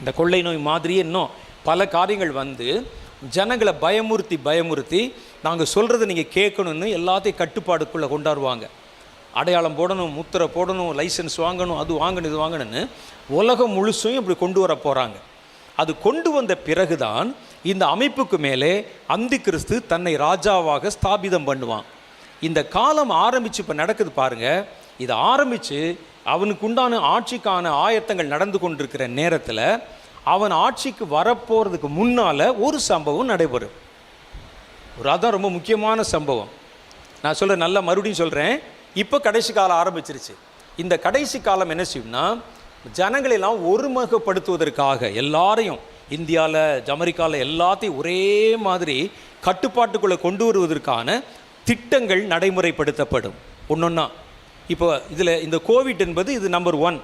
இந்த கொள்ளை நோய் மாதிரியே இன்னும் பல காரியங்கள் வந்து ஜனங்களை பயமுறுத்தி பயமுறுத்தி நாங்கள் சொல்கிறத நீங்கள் கேட்கணும்னு எல்லாத்தையும் கட்டுப்பாடுக்குள்ளே கொண்டாடுவாங்க. அடையாளம் போடணும் முத்திரை போடணும் லைசன்ஸ் வாங்கணும் அது வாங்கணும் இது வாங்கணும்னு உலகம் முழுசும் இப்படி கொண்டு வர போகிறாங்க அது கொண்டு வந்த பிறகுதான் இந்த அமைப்புக்கு மேலே அந்தி கிறிஸ்து தன்னை ராஜாவாக ஸ்தாபிதம் பண்ணுவான். இந்த காலம் ஆரம்பித்து இப்போ நடக்குது பாருங்க. இதை ஆரம்பித்து அவனுக்கு உண்டான ஆட்சிக்கான ஆயத்தங்கள் நடந்து கொண்டிருக்கிற நேரத்தில் அவன் ஆட்சிக்கு வரப்போகிறதுக்கு முன்னால் ஒரு சம்பவம் நடைபெறும். ஒரு அதான் ரொம்ப முக்கியமான சம்பவம். நான் சொல்கிறேன் நல்லா மறுபடியும் சொல்கிறேன் இப்போ கடைசி காலம் ஆரம்பிச்சிருச்சு. இந்த கடைசி காலம் என்ன செய்யும்னா ஜனங்களெல்லாம் ஒருமுகப்படுத்துவதற்காக எல்லாரையும் இந்தியாவில் அமெரிக்காவில் எல்லாத்தையும் ஒரே மாதிரி கட்டுப்பாட்டுக்குள்ளே கொண்டு வருவதற்கான திட்டங்கள் நடைமுறைப்படுத்தப்படும். ஒன்று ஒன்றா இப்போ இதில் இந்த கோவிட் என்பது இது நம்பர் ஒன்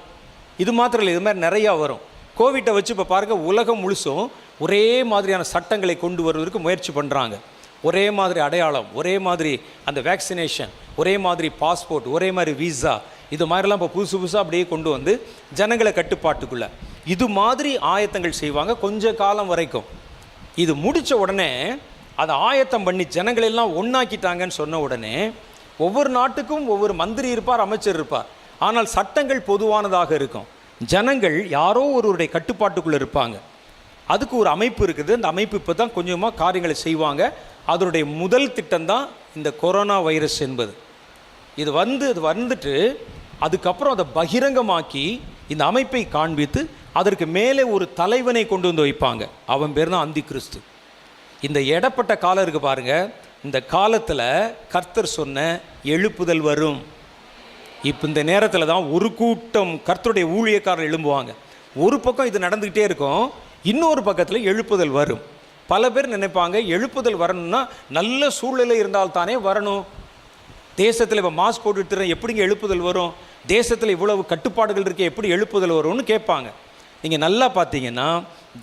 இது மாத்திரம் இல்லை இது மாதிரி நிறையா வரும். கோவிட்டை வச்சு இப்போ பாருங்க உலகம் முழுசும் ஒரே மாதிரியான சட்டங்களை கொண்டு வருவதற்கு முயற்சி பண்ணுறாங்க ஒரே மாதிரி அடையாளம் ஒரே மாதிரி அந்த வேக்சினேஷன் ஒரே மாதிரி பாஸ்போர்ட் ஒரே மாதிரி விசா இது மாதிரிலாம் இப்போ புதுசு புதுசாக அப்படியே கொண்டு வந்து ஜனங்களை கட்டுப்பாட்டுக்குள்ளே. இது மாதிரி ஆயத்தங்கள் செய்வாங்க கொஞ்ச காலம் வரைக்கும். இது முடித்த உடனே அதை ஆயத்தம் பண்ணி ஜனங்களெல்லாம் ஒன்றாக்கிட்டாங்கன்னு சொன்ன உடனே ஒவ்வொரு நாட்டுக்கும் ஒவ்வொரு மந்திரி இருப்பார் அமைச்சர் இருப்பார். ஆனால் சட்டங்கள் பொதுவானதாக இருக்கும். ஜனங்கள் யாரோ ஒருவருடைய கட்டுப்பாட்டுக்குள்ளே இருப்பாங்க. அதுக்கு ஒரு அமைப்பு இருக்குது. அந்த அமைப்பு இப்போ தான் கொஞ்சமாக காரியங்களை செய்வாங்க. அதனுடைய முதல் திட்டம் தான் இந்த கொரோனா வைரஸ் என்பது. இது வந்து இது வந்துட்டு அதுக்கப்புறம் அதை பகிரங்கமாக்கி இந்த அமைப்பை காண்பித்து அதற்கு மேலே ஒரு தலைவனை கொண்டு வந்து வைப்பாங்க. அவன் பேர் தான் அந்தி கிறிஸ்து இந்த இடப்பட்ட காலம் இருக்கு பாருங்கள் இந்த காலத்தில் கர்த்தர் சொன்ன எழுப்புதல் வரும். இப்போ இந்த நேரத்தில் தான் ஒரு கூட்டம் கர்த்தருடைய ஊழியக்காரர் எழும்புவாங்க. ஒரு பக்கம் இது நடந்துக்கிட்டே இருக்கும். இன்னொரு பக்கத்தில் எழுப்புதல் வரும். பல பேர் நினைப்பாங்க எழுப்புதல் வரணும்னா நல்ல சூழ்நிலை இருந்தால் தானே வரணும். தேசத்தில் இப்போ மாஸ்க் போட்டுட்டு எப்படிங்க எழுப்புதல் வரும்? தேசத்தில் இவ்வளவு கட்டுப்பாடுகள் இருக்கே எப்படி எழுப்புதல் வரும்னு கேட்பாங்க. நீங்கள் நல்லா பார்த்தீங்கன்னா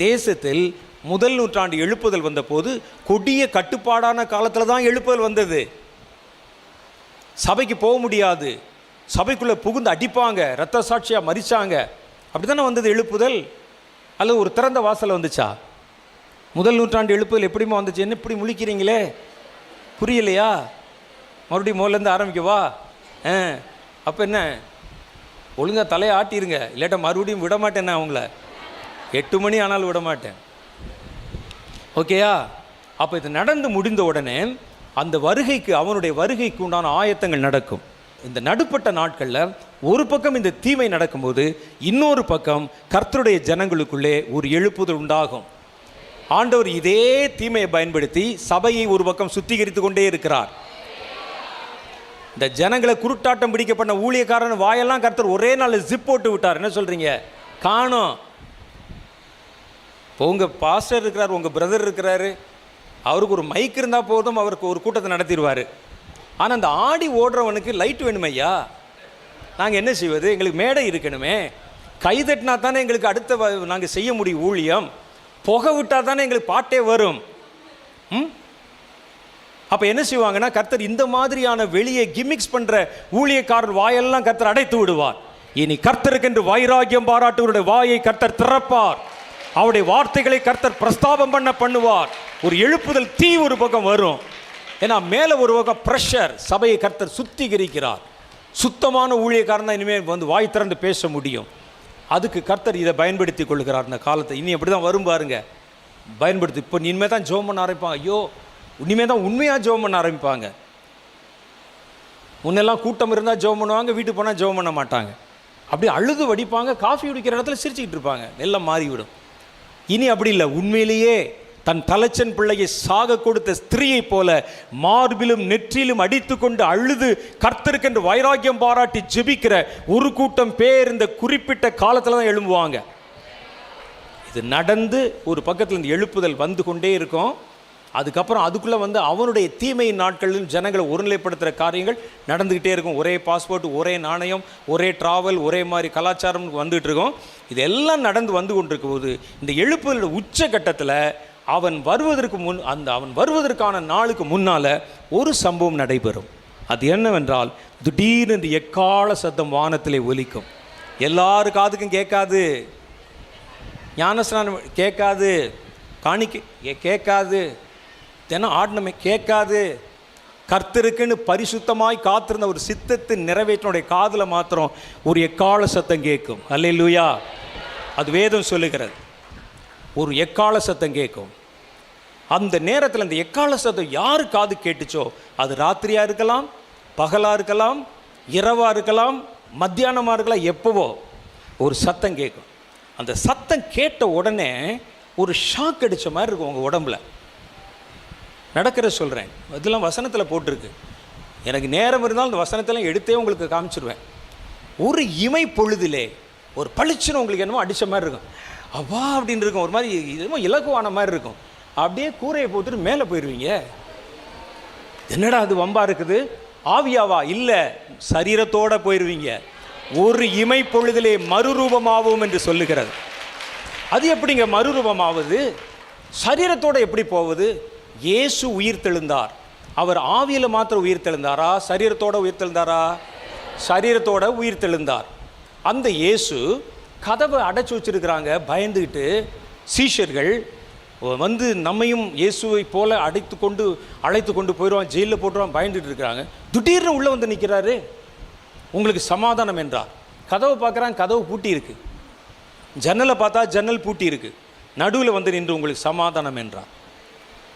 தேசத்தில் முதல் நூற்றாண்டு எழுப்புதல் வந்தபோது கொடிய கட்டுப்பாடான காலத்தில் தான் எழுப்புதல் வந்தது. சபைக்கு போக முடியாது. சபைக்குள்ளே புகுந்து அடிப்பாங்க ரத்த சாட்சியாக மறிச்சாங்க அப்படி தானே வந்தது எழுப்புதல்? அல்லது ஒரு திறந்த வாசலில் வந்துச்சா? முதல் நூற்றாண்டு எழுப்புதல் எப்படிமா வந்துச்சு? என்ன இப்படி முழிக்கிறீங்களே? புரியலையா? மறுபடியும் முதல்லேருந்து ஆரம்பிக்கவா ஆ அப்போ என்ன? ஒழுங்காக தலையை ஆட்டிடுங்க இல்லாட்ட மறுபடியும் விட மாட்டேன் நான் அவங்கள. எட்டு மணி ஆனாலும் விட மாட்டேன் ஓகேயா அப்போ இது நடந்து முடிந்த உடனே அந்த வருகைக்கு அவனுடைய வருகைக்கு உண்டான ஆயத்தங்கள் நடக்கும். இந்த நடுப்பட்ட நாட்களில் ஒரு பக்கம் இந்த தீமை நடக்கும்போது இன்னொரு பக்கம் கர்த்தருடைய ஜனங்களுக்குள்ளே ஒரு எழுப்புதல் உண்டாகும். ஆண்டவர் இதே தீமையை பயன்படுத்தி சபையை ஒரு பக்கம் சுத்திகரித்து கொண்டே இருக்கிறார். இந்த ஜனங்களை குருட்டாட்டம் பிடிக்க பண்ண ஊழியக்காரன் வாயெல்லாம் கர்த்தர் ஒரே நாள் ஜிப் போட்டு விட்டார். என்ன சொல்கிறீங்க காணோம். இப்போ உங்கள் பாஸ்டர் இருக்கிறார் உங்கள் பிரதர் இருக்கிறாரு அவருக்கு ஒரு மைக் இருந்தால் போதும் அவருக்கு ஒரு கூட்டத்தை நடத்திடுவார். ஆனால் அந்த ஆடி ஓடுறவனுக்கு லைட் வேணுமையா நாங்கள் என்ன செய்வது? எங்களுக்கு மேடை இருக்கணுமே. கை தட்டினா தானே எங்களுக்கு அடுத்த நாங்கள் செய்ய முடியும் ஊழியம். புகை விட்டால் தானே எங்களுக்கு பாட்டே வரும். ம்? அப்போ என்ன செய்வாங்கன்னா கர்த்தர் இந்த மாதிரியான வெளியே கிமிக்ஸ் பண்ணுற ஊழியக்காரர் வாயெல்லாம் கர்த்தர் அடைத்து விடுவார். இனி கர்த்தருக்கென்று வைராகியம் பாராட்டுவருடைய வாயை கர்த்தர் திறப்பார். அவருடைய வார்த்தைகளை கர்த்தர் பிரஸ்தாபம் பண்ண பண்ணுவார். ஒரு எழுப்புதல் தீ ஒரு பக்கம் வரும். ஏன்னா மேலே ஒரு பக்கம் ப்ரெஷர் சபையை கர்த்தர் சுத்திகரிக்கிறார். சுத்தமான ஊழியக்காரன் தான் இனிமேல் வந்து வாய் திறந்து பேச முடியும். அதுக்கு கர்த்தர் இதை பயன்படுத்தி கொள்கிறார் இந்த காலத்தை. இனி எப்படி தான் வரும் பாருங்க. பயன்படுத்தி இப்போ இனிமேல் தான் ஜோம் பண்ண ஆரம்பிப்பாங்க. ஐயோ இனிமேல் தான் உண்மையாக ஜோம் பண்ண ஆரம்பிப்பாங்க. முன்னெல்லாம் கூட்டம் இருந்தால் ஜெபம் பண்ணுவாங்க வீட்டுக்கு போனால் ஜெபம் பண்ண மாட்டாங்க. அப்படியே அழுது வடிப்பாங்க காஃபி குடிக்கிற இடத்துல சிரிச்சுக்கிட்டு இருப்பாங்க. எல்லாம் மாறிவிடும். இனி அப்படி இல்லை. உண்மையிலேயே தன் தலைச்சன் பிள்ளையை சாக கொடுத்த ஸ்திரீயைப் போல மார்பிலும் நெற்றிலும் அடித்துக்கொண்டு அழுது கர்த்தருக்கென்று வைராக்கியம் பாராட்டி ஜெபிக்கிற ஒரு கூட்டம் பேர் இந்த குறிப்பிட்ட காலத்தில் தான் எழும்புவாங்க. இது நடந்து ஒரு பக்கத்தில் இந்த எழுப்புதல் வந்து கொண்டே இருக்கும். அதுக்கப்புறம் அதுக்குள்ளே வந்து அவனுடைய தீமையின் நாட்களிலும் ஜனங்களை ஒருநிலைப்படுத்துகிற காரியங்கள் நடந்துக்கிட்டே இருக்கும். ஒரே பாஸ்போர்ட் ஒரே நாணயம் ஒரே ட்ராவல் ஒரே மாதிரி கலாச்சாரம் வந்துகிட்டு இருக்கும். இதெல்லாம் நடந்து வந்து கொண்டிருக்கும் போது இந்த எழுப்புதலோட உச்சகட்டத்தில் அவன் வருவதற்கு முன் அந்த அவன் வருவதற்கான நாளுக்கு முன்னால் ஒரு சம்பவம் நடைபெறும். அது என்னவென்றால் திடீர்னு இந்த எக்கால சத்தம் வானத்திலே ஒலிக்கும். எல்லாரு காதுக்கும் கேட்காது. ஞானஸ்நானம் கேட்காது. காணிக்க கேட்காது. தினம் ஆடினமே கேட்காது. கர்த்தருக்குன்னு பரிசுத்தமாய் காத்திருந்த ஒரு சித்தத்தை நிறைவேற்றினுடைய காதில் மாத்திரம் ஒரு எக்கால சத்தம் கேட்கும். அல்லேலூயா. அது வேதம் சொல்லுகிறது. ஒரு எக்கால சத்தம் கேட்கும். அந்த நேரத்தில் அந்த எக்கால சத்தம் யாரு காது கேட்டுச்சோ அது ராத்திரியாக இருக்கலாம் பகலாக இருக்கலாம் இரவாக இருக்கலாம் மத்தியானமாக இருக்கலாம் எப்போவோ ஒரு சத்தம் கேட்கும். அந்த சத்தம் கேட்ட உடனே ஒரு ஷாக் அடித்த மாதிரி இருக்கும் உங்கள் உடம்புல. நடக்கிற சொல்கிறேன் இதெல்லாம் வசனத்தில் போட்டிருக்கு. எனக்கு நேரம் இருந்தால் அந்த வசனத்தெல்லாம் எடுத்தே உங்களுக்கு காமிச்சிருவேன். ஒரு இமை பொழுதிலே ஒரு பளிச்சுன்னு உங்களுக்கு என்னமோ அடித்த மாதிரி இருக்கும். அவ்வா அப்படின்னு இருக்கும். ஒரு மாதிரி என்னமோ இலக்குவான மாதிரி இருக்கும். அப்படியே கூரையை போட்டுட்டு மேலே போயிடுவீங்க என்னடா அது வம்பா இருக்குது? ஆவியாவா? இல்லை. சரீரத்தோட போயிடுவீங்க ஒரு இமை பொழுதிலே மறுரூபமாகும் என்று சொல்லுகிறது. அது எப்படிங்க மறுரூபமாவது? சரீரத்தோட எப்படி போவது? இயேசு உயிர் தெழுந்தார். அவர் ஆவியில் மாத்திரம் உயிர் தெழுந்தாரா? சரீரத்தோட உயிர் தெழுந்தாரா? சரீரத்தோட உயிர் தெழுந்தார். அந்த இயேசு கதவை அடைச்சி வச்சிருக்கிறாங்க பயந்துக்கிட்டு சீஷர்கள் வந்து நம்மையும் இயேசுவை போல அடைத்து கொண்டு அழைத்து கொண்டு போயிடுவான் ஜெயிலில் போட்டுருவான் பயந்துட்டு இருக்கிறாங்க. திடீர்னு உள்ளே வந்து நிற்கிறாரு உங்களுக்கு சமாதானம் என்றார். கதவை பார்க்குறான் கதவு பூட்டி இருக்கு. ஜன்னலை பார்த்தா ஜன்னல் பூட்டி இருக்கு. நடுவில் வந்து நின்று உங்களுக்கு சமாதானம் என்றார்.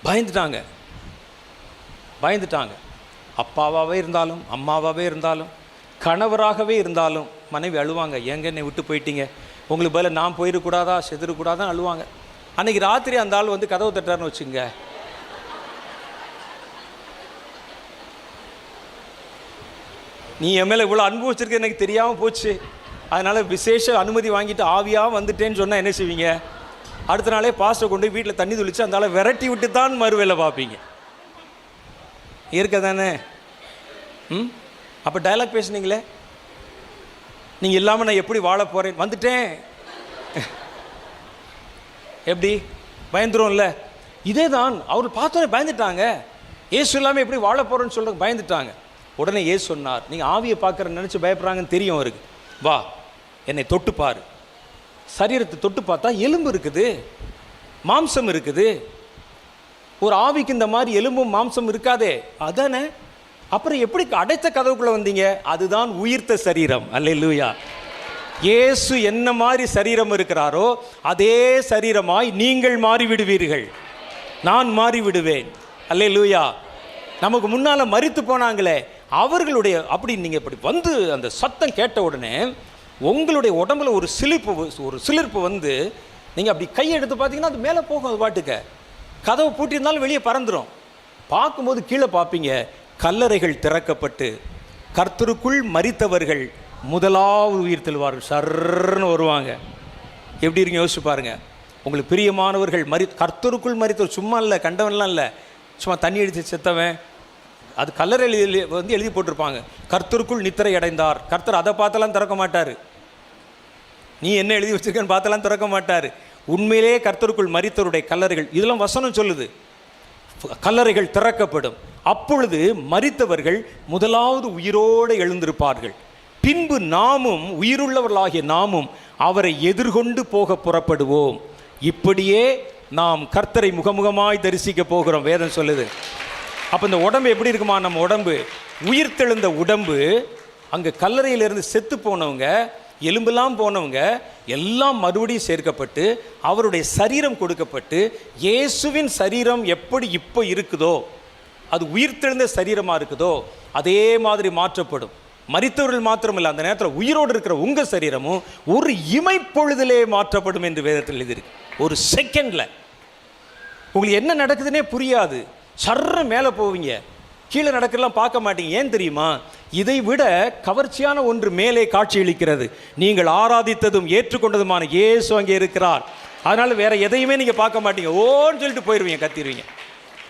பயந்துட்டாங்க. பயந்துட்டாங்க. அப்பாவாகவே இருந்தாலும் அம்மாவாகவே இருந்தாலும் கணவராகவே இருந்தாலும் மனைவி அழுவாங்க. ஏங்க என்னை விட்டு போயிட்டீங்க? உங்களுக்கு பதிலா நான் போயிடக்கூடாதா? செதுறக்கூடாதான் அழுவாங்க. அன்னைக்கு ராத்திரி அந்த ஆள் வந்து கதவு தட்டுறாருன்னு வச்சுங்க நீ என் மேலே இவ்வளோ அன்பு வச்சிருக்க எனக்கு தெரியாமல் போச்சு. அதனால் விசேஷ அனுமதி வாங்கிட்டு ஆவியாக வந்துட்டேன்னு சொன்னால் என்ன செய்வீங்க? அடுத்த நாளே பாஸ்டர் கொண்டு போய் வீட்டில் தண்ணி துளிச்சு அந்த ஆளை விரட்டி விட்டு தான் மறுவேலை பார்ப்பீங்க. இருக்க தானே? ம்? அப்போ டயலாக் பேசுனீங்களே? நீங்கள் இல்லாமல் நான் எப்படி வாழ போகிறேன் வந்துட்டேன். எப்படி? பயந்துரும்ல. இதே தான் அவர் பார்த்தோன்னே பயந்துட்டாங்க. ஏசு இல்லாமல் எப்படி வாழ போகிறேன்னு சொல்ல பயந்துட்டாங்க. உடனே ஏசு சொன்னார் நீங்கள் ஆவியை பார்க்குற நினச்சி பயப்படுறாங்கன்னு தெரியும் அவருக்கு. வா என்னை தொட்டுப்பார் சரீரத்தை தொட்டு பார்த்தா எலும்பு இருக்குது. மாம்சம் இருக்குது. ஒரு ஆவிக்கு இந்த மாதிரி எலும்பும் மாம்சம் இருக்காதே. அதானே? அப்புறம் எப்படி அடைத்த கதவுக்குள்ளே வந்தீங்க? அதுதான் உயிர்த்த சரீரம். அல்லேலூயா. இயேசு என்ன மாதிரி சரீரம் இருக்கிறாரோ அதே சரீரமாய் நீங்கள் மாறிவிடுவீர்கள். நான் மாறிவிடுவேன். அல்ல லூயா நமக்கு முன்னால் மறித்து போனாங்களே அவர்களுடைய அப்படி நீங்கள் இப்படி வந்து அந்த சத்தம் கேட்ட உடனே உங்களுடைய உடம்புல ஒரு சிலிர்ப்பு ஒரு சிலிர்ப்பு வந்து நீங்கள் அப்படி கையை எடுத்து பார்த்தீங்கன்னா அது மேலே போகும் அது பாட்டுக்க. கதவை பூட்டியிருந்தாலும் வெளியே பறந்துடும் பார்க்கும்போது கீழே பார்ப்பீங்க கல்லறைகள் திறக்கப்பட்டு கர்த்தருக்குள் மரித்தவர்கள் முதலாவது உயிர் தெழுவார்கள் சர்ன்னு வருவாங்க. எப்படி இருக்கு யோசிச்சு பாருங்கள் உங்களுக்கு பிரியமானவர்கள் மறி கர்த்தருக்குள் மறித்தவர் சும்மா இல்லை கண்டவன்லாம் இல்லை. சும்மா தண்ணி அடித்து செத்தவன். அது கல்லறையில் எழுதி வந்து எழுதி போட்டிருப்பாங்க. கர்த்தருக்குள் நித்திரை அடைந்தார். கர்த்தர் அதை பார்த்தலாம் திறக்க மாட்டார். நீ என்ன எழுதி வச்சிருக்கன்னு பார்த்தலாம் திறக்க மாட்டார். உண்மையிலே கர்த்தருக்குள் மரித்தவருடைய கல்லறைகள். இதெல்லாம் வசனம் சொல்லுது. கல்லறைகள் திறக்கப்படும். அப்பொழுது மறித்தவர்கள் முதலாவது உயிரோடு எழுந்திருப்பார்கள். பின்பு நாமும் உயிருள்ளவர்களாகிய நாமும் அவரை எதிர்கொண்டு போக புறப்படுவோம். இப்படியே நாம் கர்த்தரை முகமுகமாய் தரிசிக்க போகிறோம் வேதம் சொல்லுது. அப்போ இந்த உடம்பு எப்படி இருக்குமா? நம்ம உடம்பு. உயிர்த்தெழுந்த உடம்பு அங்கே கல்லறையிலிருந்து செத்து போனவங்க எலும்பெல்லாம் போனவங்க எல்லாம் மறுபடியும் சேர்க்கப்பட்டு அவருடைய சரீரம் கொடுக்கப்பட்டு இயேசுவின் சரீரம் எப்படி இப்போ இருக்குதோ அது உயிர்த்தெழுந்த சரீரமாக இருக்குதோ அதே மாதிரி மாற்றப்படும். மறித்தவர்கள் மாத்திரமில்லை அந்த நேரத்தில் உயிரோடு இருக்கிற உங்கள் சரீரமும் ஒரு இமைப்பொழுதிலே மாற்றப்படும் என்று வேதத்தில் எழுதியிருக்கு. ஒரு செகண்டில் உங்களுக்கு என்ன நடக்குதுன்னே புரியாது. சர்ற மேலே போவீங்க. கீழே நடக்கலாம் பார்க்க மாட்டீங்க. ஏன் தெரியுமா? இதை விட கவர்ச்சியான ஒன்று மேலே காட்சியளிக்கிறது. நீங்கள் ஆராதித்ததும் ஏற்றுக்கொண்டதுமான இயேசு அங்கே இருக்கிறார். அதனால் வேற எதையுமே நீங்கள் பார்க்க மாட்டீங்க. ஓன்னு சொல்லிட்டு போயிடுவீங்க கத்திடுவீங்க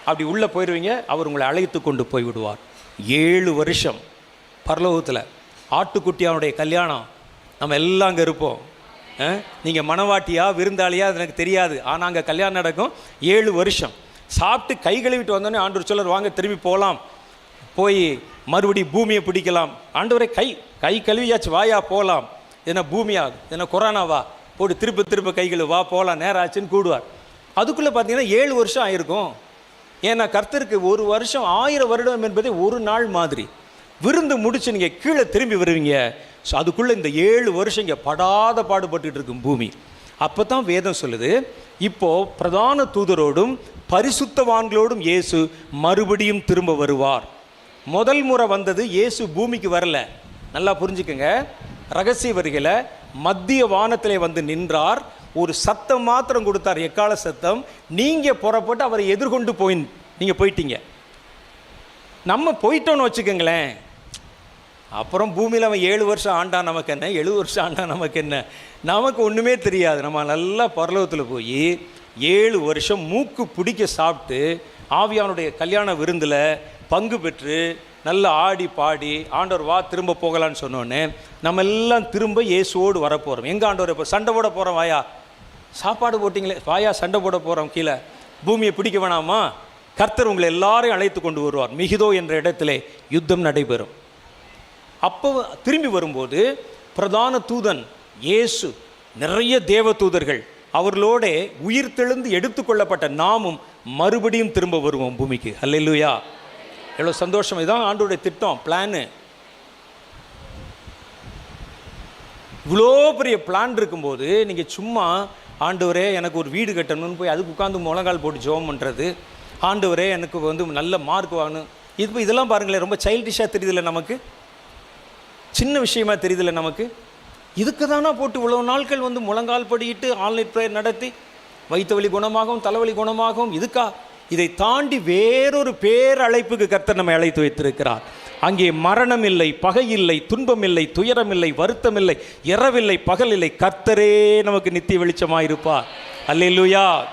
அப்படி உள்ளே போயிடுவீங்க அவர் உங்களை அழைத்து கொண்டு போய் விடுவார் ஏழு வருஷம் பரலோகத்தில் ஆட்டுக்குட்டியானுடைய கல்யாணம். நம்ம எல்லாம் அங்கே இருப்போம். நீங்கள் மனவாட்டியா விருந்தாளியா அது எனக்கு தெரியாது. ஆனால் அங்கே கல்யாணம் நடக்கும். ஏழு வருஷம். சாப்பிட்டு கை கழுவிட்டு வந்தோடனே ஆண்டவர் சொல்லர் வாங்க திரும்பி போகலாம் போய் மறுபடி பூமியை பிடிக்கலாம். ஆண்டவரே கை கை கழுவியாச்சு வாயா போகலாம் என்ன பூமியா? என்ன கொரோனாவா போட்டு திருப்பி திருப்ப கைகள் வா போகலாம் நேரம் ஆச்சுன்னு கூடுவார். அதுக்குள்ளே பார்த்தீங்கன்னா ஏழு வருஷம் ஆயிருக்கும். ஏன்னா கர்த்தருக்கு ஒரு வருஷம் ஆயிரம் வருடம் என்பதே ஒரு நாள் மாதிரி. விருந்து முடிச்சு நீங்கள் கீழே திரும்பி வருவீங்க. ஸோ அதுக்குள்ளே இந்த ஏழு வருஷம் இங்கே படாத பாடுபட்டுக்கிட்டு இருக்கும் பூமி. அப்போ தான் வேதம் சொல்லுது இப்போ பிரதான தூதரோடும் பரிசுத்தவான்களோடும் இயேசு மறுபடியும் திரும்ப வருவார். முதல் முறை வந்தது இயேசு பூமிக்கு வரல. நல்லா புரிஞ்சுக்கங்க. ரகசிய வருகையில் மத்திய வானத்திலே வந்து நின்றார். ஒரு சத்தம் மாத்திரம் கொடுத்தார். எக்கால சத்தம்? நீங்கள் புறப்பட்டு அவரை எதிர்கொண்டு போய் நீங்கள் போயிட்டீங்க. நம்ம போயிட்டோன்னு வச்சுக்கோங்களேன். அப்புறம் பூமியில் அவன் ஏழு வருஷம் ஆண்டான் நமக்கு என்ன? எழுபது வருஷம் ஆண்டான் நமக்கு என்ன? நமக்கு ஒன்றுமே தெரியாது. நம்ம நல்லா பரலோகத்தில் போய் ஏழு வருஷம் மூக்கு பிடிக்க சாப்பிட்டு ஆவியானுடைய கல்யாண விருந்தில் பங்கு பெற்று நல்லா ஆடி பாடி ஆண்டவர் வா திரும்ப போகலான்னு சொன்னோன்னே நம்ம எல்லாம் திரும்ப இயேசுவோடு வரப்போகிறோம் எங்கே ஆண்டவர் இப்போ சண்டை போட போகிறோம் வாயா? சாப்பாடு போட்டிங்களே? வாயா சண்டை போட போகிறோம் கீழே. பூமியை பிடிக்க வேணாமா? கர்த்தர் உங்களை எல்லாரையும் அழைத்து கொண்டு வருவார். மிகிதோ என்ற இடத்திலே யுத்தம் நடைபெறும். அப்போ திரும்பி வரும்போது பிரதான தூதன் இயேசு நிறைய தேவ தூதர்கள் அவர்களோட உயிர் தெழுந்து எடுத்துக்கொள்ளப்பட்ட நாமும் மறுபடியும் திரும்ப வருவோம் பூமிக்கு. அல்லையா எவ்வளோ சந்தோஷம். இதுதான் ஆண்டோடைய திட்டம் பிளானு இவ்வளோ பெரிய பிளான் இருக்கும்போது நீங்கள் சும்மா ஆண்டவரே எனக்கு ஒரு வீடு கட்டணும்னு போய் அதுக்கு உட்காந்து முழங்கால் போட்டு ஜோம் பண்ணுறது ஆண்டவரே எனக்கு வந்து நல்ல மார்க் வாங்கணும். இது இதெல்லாம் பாருங்களேன் ரொம்ப சைல்டிஷாக தெரியுதுல்ல நமக்கு? சின்ன விஷயமா தெரியுதுல்ல நமக்கு? இதுக்கு தானா போட்டு இவ்வளோ நாட்கள் வந்து முழங்கால் படியிட்டு ஆன்லைன் ப்ரேயர் நடத்தி வயிற்று வலி குணமாகவும் தலைவலி குணமாகவும் இதுக்கா? இதை தாண்டி வேறொரு பேரழைப்புக்கு கர்த்தர் நம்மை அழைத்து வைத்திருக்கிறார். அங்கே மரணம் இல்லை பகை இல்லை துன்பம் இல்லை துயரம் இல்லை வருத்தம் இல்லை இரவில்லை பகல் இல்லை கர்த்தரே நமக்கு நித்திய வெளிச்சமாயிருப்பார். அல்லேலூயா.